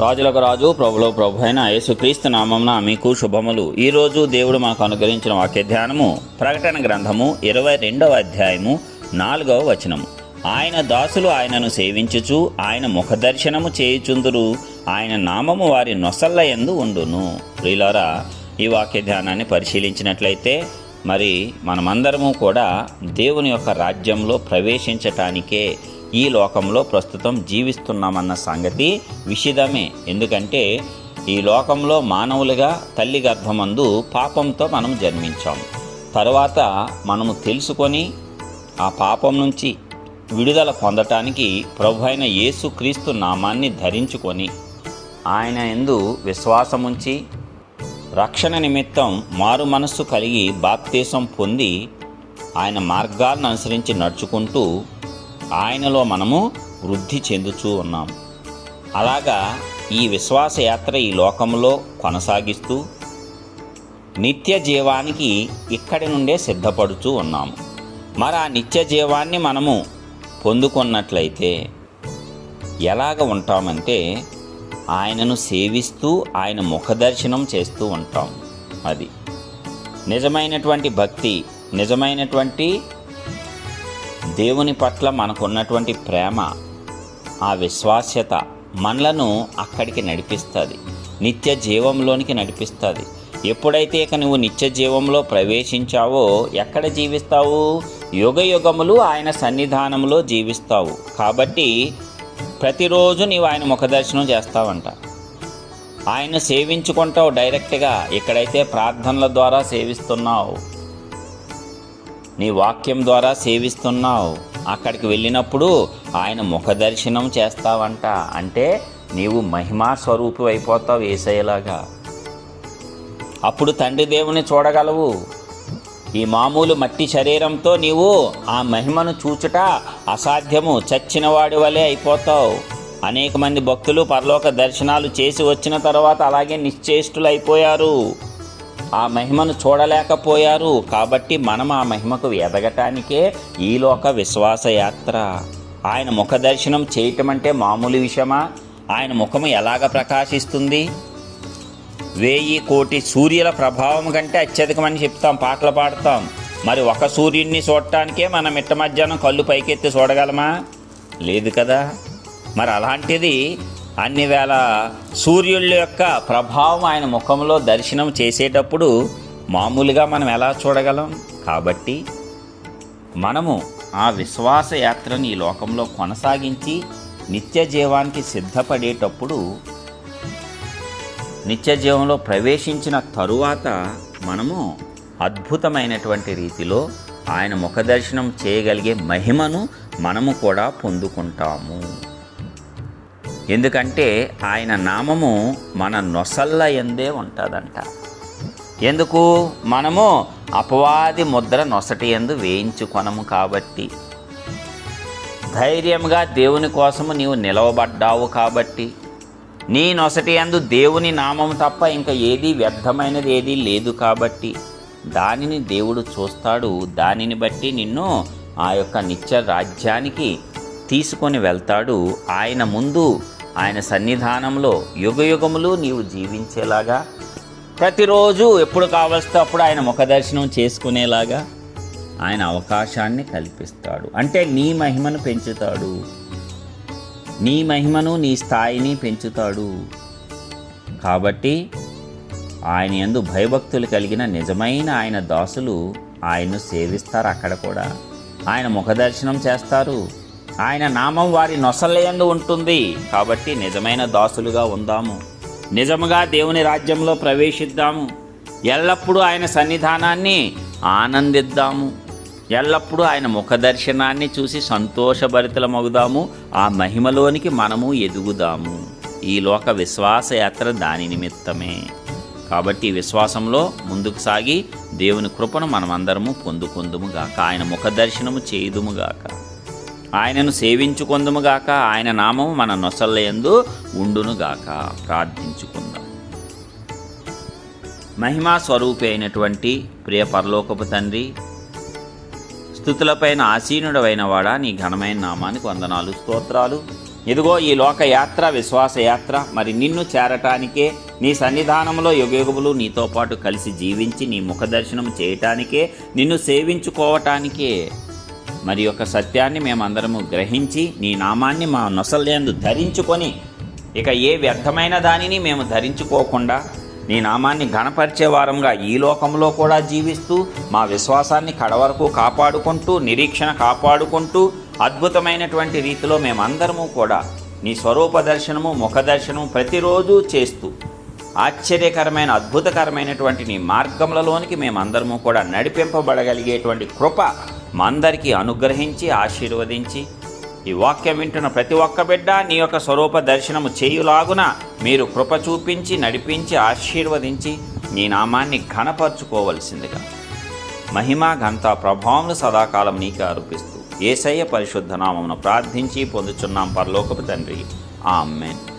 రాజులకు రాజు ప్రభులో ప్రభు అయిన యేసుక్రీస్తు నామంన మీకు శుభములు. ఈరోజు దేవుడు మాకు అనుగ్రహించిన వాక్య ధ్యానము ప్రకటన గ్రంథము ఇరవై రెండవ అధ్యాయము నాలుగవ వచనము. ఆయన దాసులు ఆయనను సేవించుచు ఆయన ముఖదర్శనము చేయుచుందురు. ఆయన నామము వారి నొసల్ల ఎందు ఉండును. ప్రియులారా ఈ వాక్య ధ్యానాన్ని పరిశీలించినట్లయితే మరి మనమందరము కూడా దేవుని యొక్క రాజ్యంలో ప్రవేశించటానికే ఈ లోకంలో ప్రస్తుతం జీవిస్తున్నామన్న సంగతి విషిదమే. ఎందుకంటే ఈ లోకంలో మానవులుగా తల్లి గర్భమందు పాపంతో మనం జన్మించాం. తర్వాత మనము తెలుసుకొని ఆ పాపం నుంచి విడుదల పొందటానికి ప్రభు అయిన యేసుక్రీస్తు నామాన్ని ధరించుకొని ఆయన ఎందు విశ్వాసముంచి రక్షణ నిమిత్తం మారు మనస్సు కలిగి బాప్తీసం పొంది ఆయన మార్గాలను అనుసరించి నడుచుకుంటూ ఆయనలో మనము వృద్ధి చెందుతూ ఉన్నాం. అలాగా ఈ విశ్వాస యాత్ర ఈ లోకంలో కొనసాగిస్తూ నిత్య జీవానికి ఇక్కడి నుండే సిద్ధపడుతూ ఉన్నాము మరి ఆ నిత్య జీవాన్ని మనము పొందుకున్నట్లయితే ఎలాగ ఉంటామంటే ఆయనను సేవిస్తూ ఆయన ముఖదర్శనం చేస్తూ ఉంటాం. అది నిజమైనటువంటి భక్తి నిజమైనటువంటి దేవుని పట్ల మనకున్నటువంటి ప్రేమ ఆ విశ్వాస్యత మనలను అక్కడికి నడిపిస్తుంది. నిత్య జీవంలోనికి నడిపిస్తుంది. ఎప్పుడైతే ఇక నువ్వు నిత్య జీవంలో ప్రవేశించావో ఎక్కడ జీవిస్తావు? యుగ యుగములు ఆయన సన్నిధానంలో జీవిస్తావు. కాబట్టి ప్రతిరోజు నీవు ఆయన ముఖదర్శనం చేస్తావంట. ఆయన సేవించుకుంటావు డైరెక్ట్గా ఇక్కడైతే ప్రార్థనల ద్వారా సేవిస్తున్నావు. నీ వాక్యం ద్వారా సేవిస్తున్నావు. అక్కడికి వెళ్ళినప్పుడు ఆయన ముఖ దర్శనం చేస్తావంట. అంటే నీవు మహిమా స్వరూపు అయిపోతావు ఏసయ్యలాగా. అప్పుడు తండ్రి దేవుని చూడగలవు. ఈ మామూలు మట్టి శరీరంతో నీవు ఆ మహిమను చూచుట అసాధ్యము. చచ్చినవాడి వలె అయిపోతావు. అనేక మంది భక్తులు పరలోక దర్శనాలు చేసి వచ్చిన తర్వాత అలాగే నిశ్చేష్టులు అయిపోయారు ఆ మహిమను చూడలేకపోయారు. కాబట్టి మనం ఆ మహిమకు ఎదగటానికే ఈలోక విశ్వాసయాత్ర ఆయన ముఖ దర్శనం చేయటం అంటే మామూలు విషయమా? ఆయన ముఖము ఎలాగ ప్రకాశిస్తుంది? వేయి కోటి సూర్యుల ప్రభావం కంటే అత్యధికమని చెప్తాం పాటలు పాడతాం. మరి ఒక సూర్యుడిని చూడటానికే మనం మిట్ట మధ్యాహ్నం కళ్ళు పైకెత్తి చూడగలమా? లేదు కదా. మరి అలాంటిది అన్ని వేళ సూర్యుళ్ళ యొక్క ప్రభావం ఆయన ముఖంలో దర్శనం చేసేటప్పుడు మామూలుగా మనం ఎలా చూడగలం? కాబట్టి మనము ఆ విశ్వాస యాత్రను ఈ లోకంలో కొనసాగించి నిత్య జీవానికి సిద్ధపడేటప్పుడు నిత్య జీవంలో ప్రవేశించిన తరువాత మనము అద్భుతమైనటువంటి రీతిలో ఆయన ముఖ దర్శనం చేయగలిగే మహిమను మనము కూడా పొందుకుంటాము. ఎందుకంటే ఆయన నామము మన నొసల్ల ఎందే ఉంటుందంట. ఎందుకు? మనము అపవాది ముద్ర నొసటి ఎందు వేయించుకొనము కాబట్టి. ధైర్యంగా దేవుని కోసము నీవు నిలవబడ్డావు కాబట్టి. నీ నొసటి అందు దేవుని నామం తప్ప ఇంకా ఏది వ్యర్థమైనది ఏదీ లేదు కాబట్టి. దానిని దేవుడు చూస్తాడు. దానిని బట్టి నిన్ను ఆ యొక్క నిత్య రాజ్యానికి తీసుకొని వెళ్తాడు. ఆయన ముందు ఆయన సన్నిధానంలో యుగయుగములు నీవు జీవించేలాగా ప్రతిరోజు ఎప్పుడు కావలిస్తే అప్పుడు ఆయన ముఖదర్శనం చేసుకునేలాగా ఆయన అవకాశాన్ని కల్పిస్తాడు. అంటే నీ మహిమను పెంచుతాడు. నీ మహిమను నీ స్థాయిని పెంచుతాడు. కాబట్టి ఆయన ఎందు భయభక్తులు కలిగిన నిజమైన ఆయన దాసులు ఆయన్ను సేవిస్తారు అక్కడ కూడా. ఆయన ముఖదర్శనం చేస్తారు. ఆయన నామం వారి నొసలేందు ఉంటుంది. కాబట్టి నిజమైన దాసులుగా ఉందాము. నిజముగా దేవుని రాజ్యంలో ప్రవేశిద్దాము. ఎల్లప్పుడూ ఆయన సన్నిధానాన్ని ఆనందిద్దాము. ఎల్లప్పుడూ ఆయన ముఖ దర్శనాన్ని చూసి సంతోషభరితలమవుదాము ఆ మహిమలోనికి మనము ఎదుగుదాము. ఈ లోక విశ్వాసయాత్ర దాని నిమిత్తమే. కాబట్టి విశ్వాసంలో ముందుకు సాగి దేవుని కృపను మనమందరము పొందుకుందుముగాక ఆయన ముఖ దర్శనము చేయుదుముగాక ఆయనను సేవించుకుందుముగాక. ఆయన నామము మన నొసల్లయందు ఉండునుగాక. ప్రార్థించుకుందాం. మహిమా స్వరూపి అయినటువంటి ప్రియ పరలోకపు తండ్రి స్థుతులపైన ఆసీనుడవైన వాడా నీ ఘనమైన నామానికి వందనాలు స్తోత్రాలు. ఇదిగో ఈ లోకయాత్ర విశ్వాసయాత్ర మరి నిన్ను చేరటానికే నీ సన్నిధానంలో యుగయుగములు నీతో పాటు కలిసి జీవించి నీ ముఖ దర్శనం చేయటానికే నిన్ను సేవించుకోవటానికే మరి యొక్క సత్యాన్ని మేమందరము గ్రహించి నీ నామాన్ని మా నొసలేందు ధరించుకొని ఇక ఏ వ్యర్థమైన దానిని మేము ధరించుకోకుండా నీ నామాన్ని ఘనపరిచే వారంగా ఈ లోకంలో కూడా జీవిస్తూ మా విశ్వాసాన్ని కడవరకు కాపాడుకుంటూ నిరీక్షణ కాపాడుకుంటూ అద్భుతమైనటువంటి రీతిలో మేమందరము కూడా నీ స్వరూప దర్శనము ముఖ దర్శనము ప్రతిరోజు చేస్తూ ఆశ్చర్యకరమైన అద్భుతకరమైనటువంటి నీ మార్గములలోనికి మేమందరము కూడా నడిపింపబడగలిగేటువంటి కృప మా అందరికీ అనుగ్రహించి ఆశీర్వదించి ఈ వాక్యం వింటున్న ప్రతి ఒక్క బిడ్డ నీ యొక్క స్వరూప దర్శనము చేయులాగున మీరు కృప చూపించి నడిపించి ఆశీర్వదించి నీ నామాన్ని ఘనపరుచుకోవలసిందిగా మహిమ ఘంత ప్రభావములు సదాకాలం నీకే అర్పిస్తూ ఏసయ్య పరిశుద్ధ నామమును ప్రార్థించి పొందుచున్నాం పరలోకపు తండ్రి. ఆమెన్.